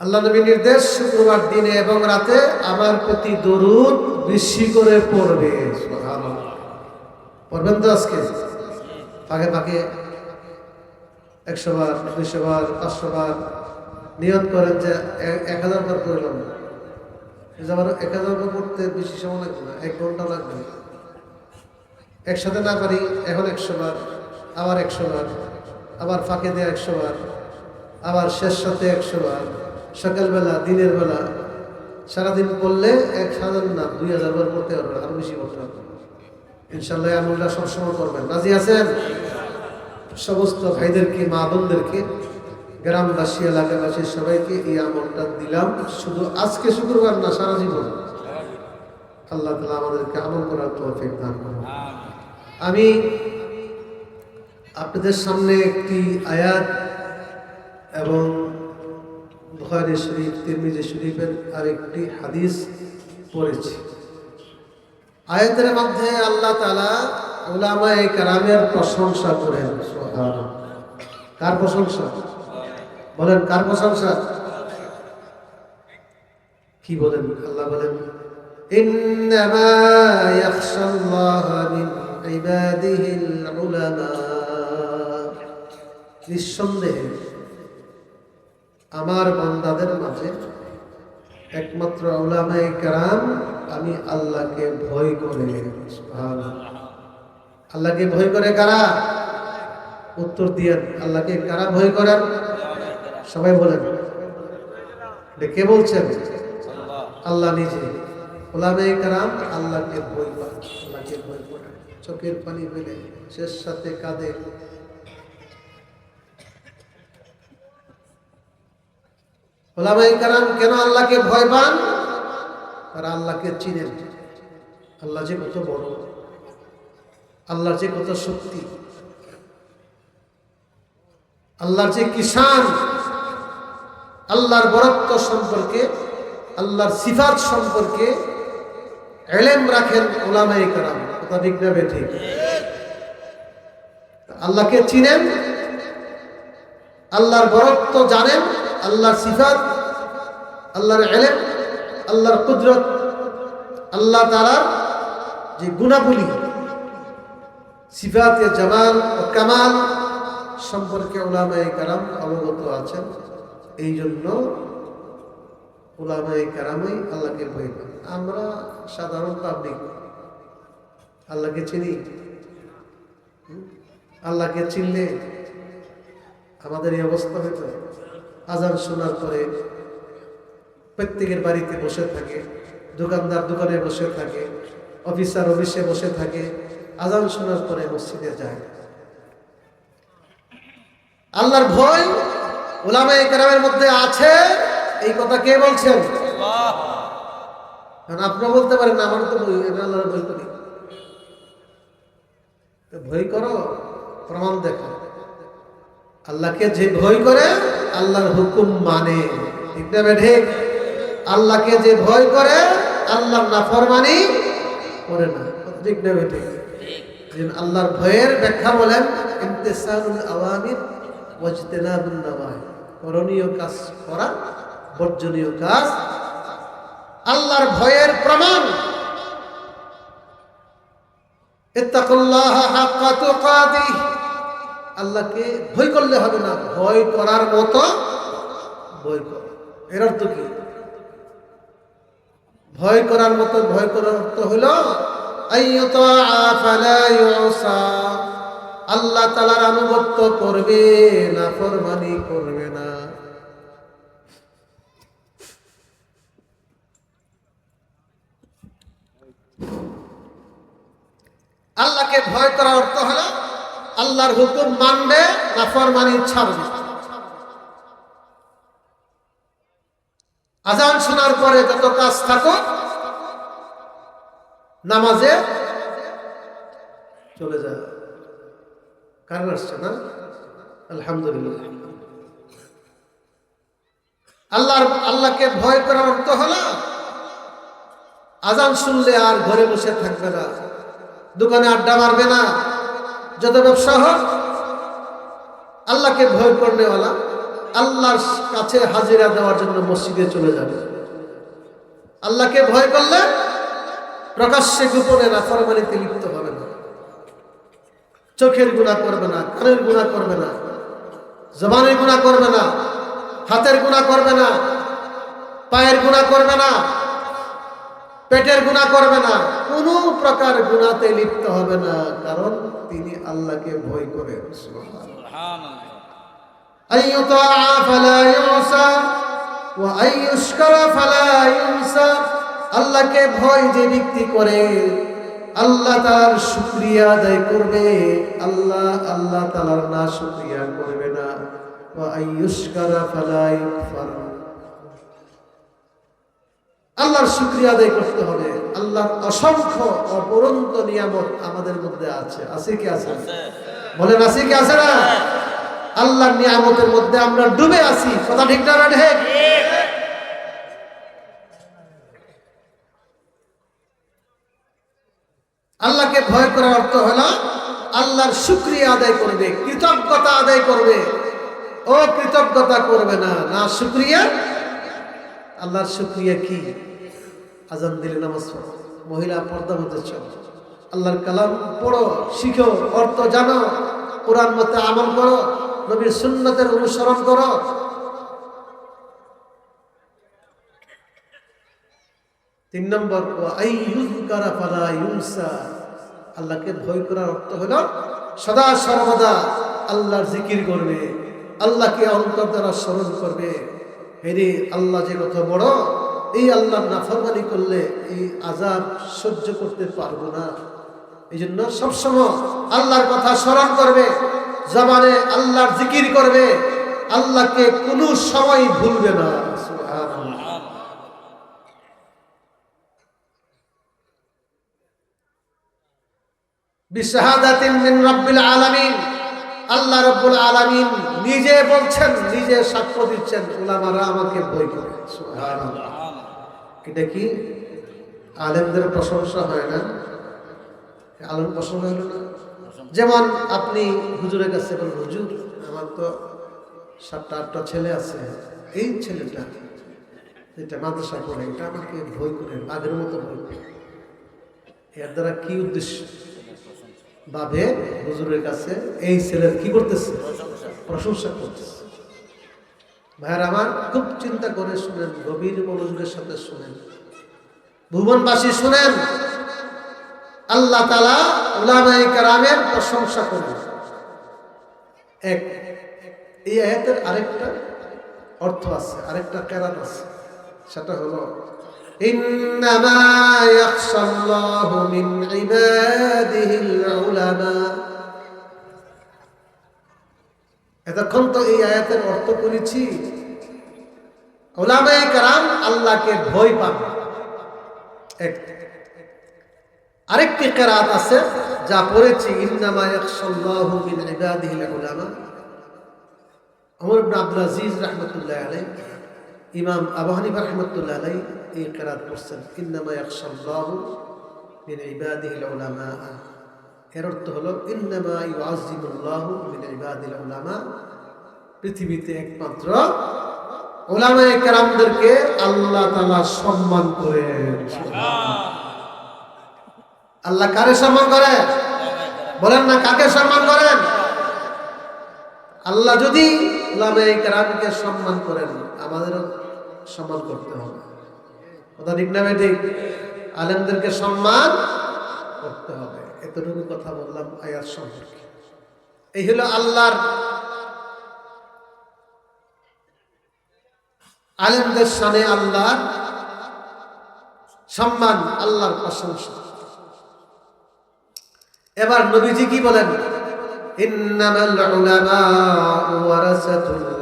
আল্লাহ নবী নির্দেশ শুক্রবার দিনে এবং রাতে আমার প্রতি দরুদ বেশি করে পড়বে। পড়বেন তো আজকে? ফাঁকে ফাঁকে একশো বার দুইশো বার পাঁচশো বার নিয়ত করেন যে এক হাজার বার যে আমার এক হাজার বার করতে বেশি সময় লাগবে না, এক ঘণ্টা লাগবে একসাথে না পারি, এখন একশো বার আবার একশো বার আবার ফাঁকে দিয়ে একশো বার আবার শেষ সাথে একশো বার সকালবেলা, দিনের বেলা, সারাদিন করলে এক হাজার না, দুই হাজার বার করতে পারবেন, আরও বেশি করতে পারবেন। ইনশাল্লাহ আমলটা সবসময় করবেন। রাজি আছেন? সমস্ত ভাইদেরকে, মা বোনদেরকে, গ্রামবাসী, এলাকাবাসী সবাইকে এই আমলটা দিলাম। শুধু আজকে শুক্রবার না, সারা জীবন। আল্লাহ তালা আমাদেরকে আমল করার তৌফিক দান আমি আপনাদের সামনে একটি আয়াত এবং বুখারি শরীফ তিরমিজি শরীফের আরেকটি হাদিস পড়েছি আয়াতের মধ্যে আল্লাহ তালা ওলামায়ে কারামের প্রশংসা করেন সুবহানাল্লাহ। কার প্রশংসা বলেন কার প্রশংসা কি বলেন আল্লাহ বলেন إنما يخشى الله من عباده العلماء নিঃসন্দেহে আমার বান্দাদের মাঝে একমাত্র ওলামায়ে কেরাম আমি আল্লাহকে ভয় করে। আল্লাহকে ভয় করে কারা? উত্তর দিয়েন, আল্লাহকে কারা ভয় করেন? সবাই বলেন। কে বলছেন? আল্লাহ নিজে। ওলামায়ে কারাম আল্লাহকে ভয় পান, আল্লাহকে ভয় করে চোখের পানি ফেলে, শেষ সাথে কাঁদে। কেন আল্লাহকে ভয় পান? তারা আল্লাহকে চিনেন। আল্লাহ যে কত বড়, আল্লাহর যে কত শক্তি, আল্লাহর যে কিষান আল্লাহর বরত্ব সম্পর্কে, আল্লাহর সিফাত সম্পর্কে এলেম রাখেন ওলামাই কারাম। কথা ঠিক ঠিক আল্লাহকে চিনেন, আল্লাহর বরত্ব জানেন আল্লাহর সিফাত, আল্লাহর এলেম, আল্লাহর কুদরত, আল্লাহ তালার যে গুণাবলী, সিফাতে জামাল ও কামাল সম্পর্কে ওলামায়ে কারাম অবগত আছেন। এই জন্য ওলামায়ে কারামই আল্লাহকে পান। আমরা সাধারণ পাবলিক আল্লাহকে চিনি? আল্লাহকে চিনলে আমাদের এই অবস্থা হইতো। আজান শোনার পরে প্রত্যেকের বাড়িতে বসে থাকে দোকানদার দোকানে বসে থাকে অফিসার অফিসে বসে থাকে আজান শোনার পরে মসজিদে যায়। আল্লাহর ভয় ওলামায়ে কেরামের মধ্যে আছে? এই কথা কে বলছেন? কারণ আপনারা বলতে পারেন না আমার তো আল্লাহর ভয় করি। ভয় করো প্রমাণ দেখো আল্লাহকে যে ভয় করে, আল্লাহর হুকুম মানে। ঠিক না ঠিক? আল্লাহকে যে ভয় করে, আল্লাহর নাফরমানি করে না। ঠিক না ঠিক? আল্লাহর ভয়ের ব্যাখ্যা বলেন নাওয়াহি করণীয় কাজ করা কাজ। আল্লাহর ভয়ের প্রমাণ। আল্লাহকে ভয় করলে হবে না। ভয় করার মতো ভয় কর। এর অর্থ কি? ভয় করার মতো, ভয় করার অর্থ হইল আল্লাহ তালার আনুগত্য করবে না, ফরমানি করবে না। আল্লাহকে ভয় করার অর্থ হলো আল্লাহর হুকুম মানবে না ফরমানি ছাড়বে। আজান শোনার পরে যত কাজ থাকুক, নামাজে চলে যায় কারণ আসছে না? আলহামদুলিল্লাহ। আল্লাহর, আল্লাহকে ভয় করার অর্থ হলো, আজান শুনলে আর ঘরে বসে থাকবে না। দোকানে আড্ডা মারবে না। যত ব্যবসা হোক, আল্লাহকে ভয় করনেওয়ালা, আল্লাহর কাছে হাজিরা দেওয়ার জন্য মসজিদে চলে যাবে। আল্লাহকে ভয় করলে প্রকাশ্যে গোপনে নাফরমানিতে লিপ্ত হবে না। চোখের গুণা করবে না, কানের গুণা করবে না, জবানের গুণা করবে না, হাতের গুণা করবে না, পায়ের গুণা করবে না পেটের গুণা করবে না। কোনো প্রকার গুণাতে লিপ্ত হবে না কারণ তিনি আল্লাহকে ভয় আল্লাহকে ভয় যে ব্যক্তি করে আল্লাহ তার শুক্রিয়া আদায় করবে। আল্লাহ আল্লাহ তালার না করবে না। ফালাই আল্লাহর শুক্রিয়া আদায় করতে হবে। আল্লাহর অসংখ্য অপরন্ত নিয়ামত আমাদের মধ্যে আছে। আছে কি আছে? বলেন আছে কি আছে না? আল্লাহর নিয়ামতের মধ্যে আমরা ডুবে আছি। কথা ঠিক না ঠিক আল্লাহকে ভয় করার অর্থ হলো আল্লাহর শুক্রিয়া আদায় করবে কৃতজ্ঞতা আদায় করবে। ও কৃতজ্ঞতা করবে না। না শুক্রিয়া আল্লাহর শুক্রিয়া কি? আজান দিলে নামাজ পড়ো। মহিলা পর্দা মধ্যে চলো। আল্লাহর কালাম পড়ো, শিখো, অর্থ জানো, কোরআন মতে আমল করো, নবীর সুন্নতের অনুসরণ করো। তিন নম্বর আল্লাহকে ভয় করার অর্থ হলো, সদা সর্বদা আল্লাহর জিকির করবে, আল্লাহকে অন্তর দ্বারা স্মরণ করবে। হেরে আল্লাহ যে কত বড় এই আল্লাহর নাফরমানি করলে এই আজাব সহ্য করতে পারব না। এই জন্য সবসময় আল্লাহর কথা স্মরণ করবে, জবানে আল্লাহর জিকির করবে, আল্লাহকে কোনো সময় ভুলবে না। আল্লাহ নিজে বলছেন, নিজে সাক্ষ্য দিচ্ছেন আমাকে ভয় করে। এটা কি? আলেমদের প্রশংসা হয় না? আলেম প্রশংসা হলো না? যেমন আপনি হুজুরের কাছে বলেন হুজুর আমার তো সাতটা আটটা ছেলে আছে। এই ছেলেটা যেটা মাদ্রাসা পড়ে এটা আমাকে ভয় করে বাঘের মতো ভয় করে। এর দ্বারা কি উদ্দেশ্য? ভাবে হুজুরের কাছে এই ছেলের কি করতেছে? প্রশংসা করতেছে। ভাইয়ার আমার খুব চিন্তা করে শুনেন গভীর মনোযোগের সাথে শুনেন ভুবনবাসী শুনেন আল্লাহ তালা উলামাই কারামের প্রশংসা করবেন এক এই আয়াতের আরেকটা অর্থ আছে আরেকটা কেরাত আছে সেটা হলো إنما يخشى الله من عباده العلماء এতক্ষণ তো এই আয়াতের অর্থ করেছি ওলামায়ে কারাম আল্লাহকে ভয় পান। এক, আরেকটি কেরাত আছে যা পড়েছি, ইন্নামা ইয়াখশাল্লাহু মিন ইবাদিহিল উলামা ওমর ইবনে আব্দুল আজিজ ইমাম আবু হানিফা রাহমাতুল্লাহ আলাইহি এই কেরাত পড়ছেন, ইন্নামা ইবাদিহিল উলামা এর অর্থ হলো ইন্নামা ইউআযিমুল্লাহু মিন ইবাদিল উলামা। পৃথিবীতে একমাত্র ওলামায়ে কেরামদেরকে আল্লাহ তাআলা সম্মান করেন আল্লাহ কারে সম্মান করে? বলেন না কাকে সম্মান করেন? আল্লাহ যদি ওলামায়ে কেরামকে সম্মান করেন আমাদেরও সম্মান করতে হবে। কথা ঠিক না ঠিক। আলেমদেরকে সম্মান করতে হবে। এতটুকু কথা বললাম আয়াত সম্পর্কে। এই হলো আল্লাহর আলেমদের সানে আল্লাহর সম্মান, আল্লাহর প্রশংসা। এবার নবীজি কি বলেন? ইন্নামাল উলামা ওয়ারাসাতুল